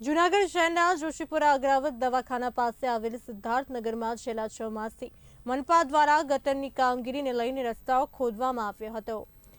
જુનાગઢ શહેરના જોશીપુરા અગ્રાવત દવાખાના પાસે આવેલ સિદ્ધાર્થનગરમાં છેલ્લા છ માસથી મનપા દ્વારા ગટરની કામગીરીને લઈને રસ્તાઓ ખોદવામાં આવ્યો હતો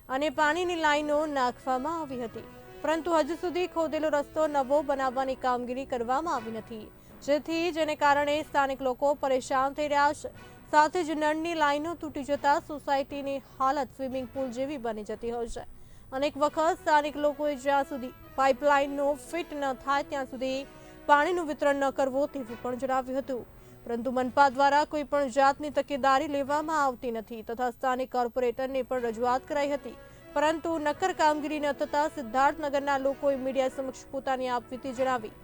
અને પાણીની લાઈનો નાખવામાં આવી હતી. પરંતુ હજુ સુધી ખોદેલો રસ્તો નવો બનાવવાની કામગીરી કરવામાં આવી નથી. જેથી જેને કારણે સ્થાનિક લોકો પરેશાન થઈ રહ્યા છે. સાથે જ નળની લાઈનો તૂટી જતા સોસાયટીની હાલત સ્વિમિંગ પુલ જેવી બની જતી હોય છે. અનેક વખત સ્થાનિક લોકોએ જ્યાં સુધી પાઇપલાઇનનો ફિટ ન થાય, ત્યાં સુધી પાણીનું વિતરણ ન કરવું તેવું પણ જણાવ્યું હતું. પરંતુ મનપા દ્વારા કોઈ પણ જાતની તકેદારી લેવામાં આવતી નથી તથા સ્થાનિક કોર્પોરેટરને પણ રજૂઆત કરાઈ હતી. પરંતુ નક્કર કામગીરી ન થતાં સિદ્ધાર્થનગરના લોકોએ મીડિયા સમક્ષ પોતાની આપવીતી જણાવી.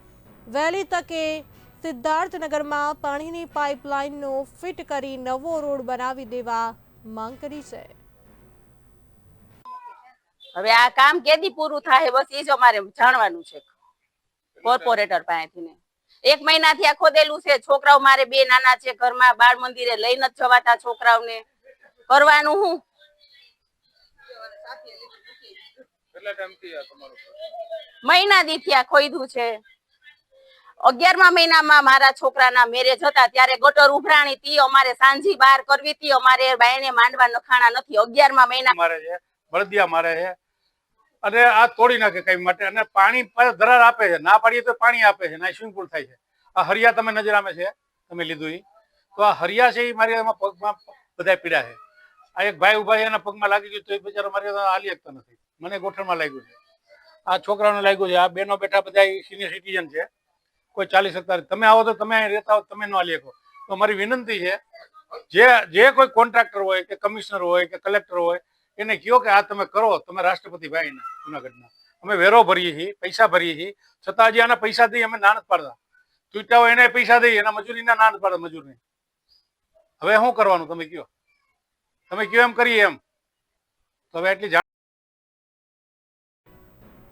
વહેલી તકે સિદ્ધાર્થનગરમાં પાણીની પાઇપલાઇનનો ફિટ કરી નવો રોડ બનાવી દેવા માંગ કરી છે. હવે આ કામ કેદી પૂરું થાય બસ એ જ અમારે જાણવાનું છે. કોર્પોરેટર પાસેથી ને. એક મહિનાથી આ ખોદેલું છે છોકરાઓ મારે બે નાના છે ઘરમાં બાળ મંદિરે લઈ નથી જવાતા છોકરાઓને. કરવાનું હું? મહિના દીથી આ ખોઈધું છે. અગિયારમા મહિનામાં મારા છોકરાના મેરેજ હતા ત્યારે ગટર ઉભરાણી તી અમારે સાંજી બહાર કરવી તી અમારે બાયણે માંડવા નખાણા નથી. અગિયારમા મહિના મારે છે બળદિયા મારે છે. અને આ તોડી નાખે કઈ માટે. અને પાણી પાછું ધરાર આપે છે. ના પાડીએ તો પાણી આપે છે. ના સ્વિમિંગ પુલ થાય છે. આ હરિયા તમે નજર આમે છે. તમે લીધું એ તો આ હરિયા છે એ મારી એમાં પગમાં બધા પીડા છે. આ એક ભાઈ ઊભા એના પગમાં લાગી ગયું તો એ બિચારો મારી હાલી શકતો નથી. મને ગોઠણમાં લાગ્યું છે. આ છોકરાઓને લાગ્યું છે. આ બેનો બેઠા બધા સિનિયર સિટીઝન છે. કોઈ ચાલી શકતા તમે આવો તો તમે રહેતા હો તમે ન હાલી શકો. તો મારી વિનંતી છે, જે જે કોઈ કોન્ટ્રાક્ટર હોય કે કમિશનર હોય કે કલેક્ટર હોય એને કહો કે આ તમે કરો, તમે રાષ્ટ્રપતિ ભાઈ ને જુનાગઢના. અમે વેરો ભરીએ છીએ, પૈસા ભરીએ છીએ. છતાં હજી આના પૈસા દઈ અમે ના પાડતા. તૂટ્યા હોય એને પૈસા દઈએ, એના મજૂરીના ના નથી પાડતા મજૂરને. હવે શું કરવાનું, તમે કયો? તમે કયો એમ કરીએ એમ. તો હવે એટલી